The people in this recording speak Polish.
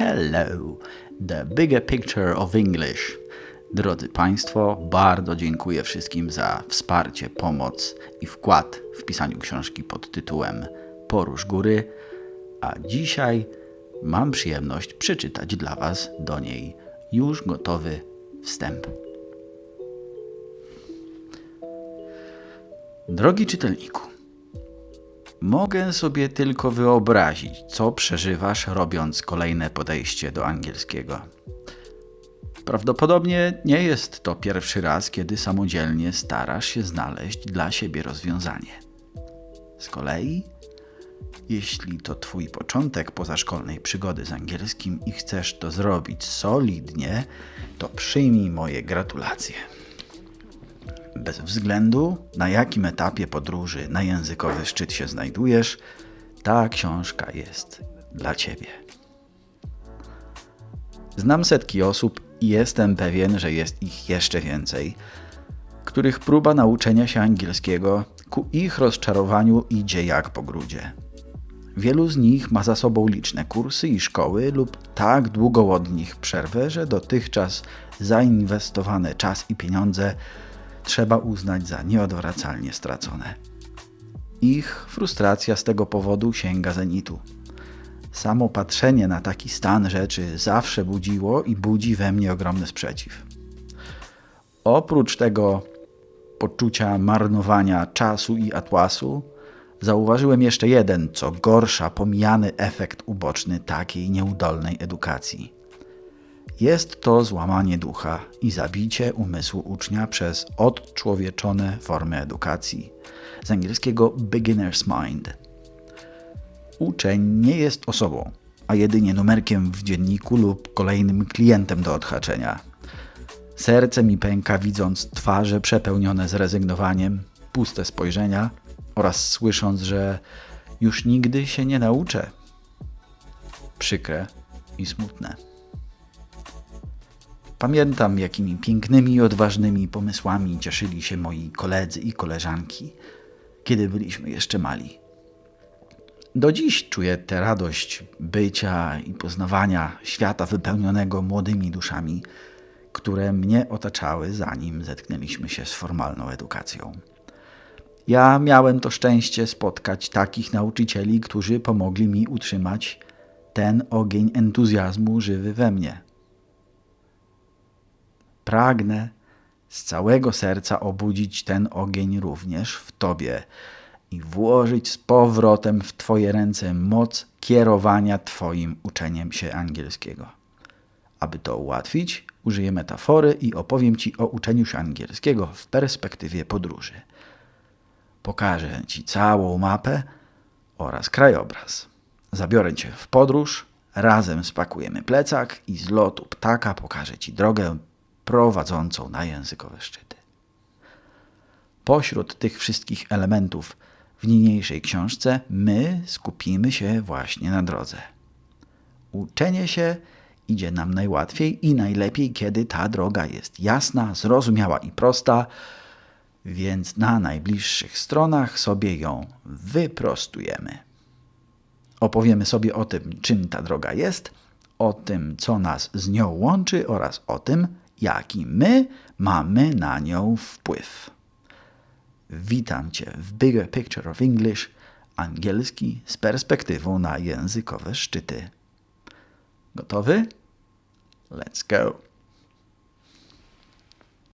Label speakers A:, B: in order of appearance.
A: Hello, the bigger picture of English. Drodzy Państwo, bardzo dziękuję wszystkim za wsparcie, pomoc i wkład w pisaniu książki pod tytułem Porusz Góry, a dzisiaj mam przyjemność przeczytać dla Was do niej już gotowy wstęp. Drogi czytelniku, mogę sobie tylko wyobrazić, co przeżywasz, robiąc kolejne podejście do angielskiego. Prawdopodobnie nie jest to pierwszy raz, kiedy samodzielnie starasz się znaleźć dla siebie rozwiązanie. Z kolei, jeśli to Twój początek pozaszkolnej przygody z angielskim i chcesz to zrobić solidnie, to przyjmij moje gratulacje. Bez względu na jakim etapie podróży na językowy szczyt się znajdujesz, ta książka jest dla Ciebie. Znam setki osób i jestem pewien, że jest ich jeszcze więcej, których próba nauczenia się angielskiego ku ich rozczarowaniu idzie jak po grudzie. Wielu z nich ma za sobą liczne kursy i szkoły lub tak długą od nich przerwę, że dotychczas zainwestowane czas i pieniądze trzeba uznać za nieodwracalnie stracone. Ich frustracja z tego powodu sięga zenitu. Samo patrzenie na taki stan rzeczy zawsze budziło i budzi we mnie ogromny sprzeciw. Oprócz tego poczucia marnowania czasu i atłasu, zauważyłem jeszcze jeden, co gorsza, pomijany efekt uboczny takiej nieudolnej edukacji. Jest to złamanie ducha i zabicie umysłu ucznia przez odczłowieczone formy edukacji. Z angielskiego beginner's mind. Uczeń nie jest osobą, a jedynie numerkiem w dzienniku lub kolejnym klientem do odhaczenia. Serce mi pęka, widząc twarze przepełnione zrezygnowaniem, puste spojrzenia oraz słysząc, że już nigdy się nie nauczę. Przykre i smutne. Pamiętam, jakimi pięknymi i odważnymi pomysłami cieszyli się moi koledzy i koleżanki, kiedy byliśmy jeszcze mali. Do dziś czuję tę radość bycia i poznawania świata wypełnionego młodymi duszami, które mnie otaczały, zanim zetknęliśmy się z formalną edukacją. Ja miałem to szczęście spotkać takich nauczycieli, którzy pomogli mi utrzymać ten ogień entuzjazmu żywy we mnie. Pragnę z całego serca obudzić ten ogień również w Tobie i włożyć z powrotem w Twoje ręce moc kierowania Twoim uczeniem się angielskiego. Aby to ułatwić, użyję metafory i opowiem Ci o uczeniu się angielskiego w perspektywie podróży. Pokażę Ci całą mapę oraz krajobraz. Zabiorę Cię w podróż, razem spakujemy plecak i z lotu ptaka pokażę Ci drogę prowadzącą na językowe szczyty. Pośród tych wszystkich elementów w niniejszej książce my skupimy się właśnie na drodze. Uczenie się idzie nam najłatwiej i najlepiej, kiedy ta droga jest jasna, zrozumiała i prosta, więc na najbliższych stronach sobie ją wyprostujemy. Opowiemy sobie o tym, czym ta droga jest, o tym, co nas z nią łączy oraz o tym, jaki my mamy na nią wpływ. Witam Cię w Bigger Picture of English, angielski z perspektywą na językowe szczyty. Gotowy? Let's go!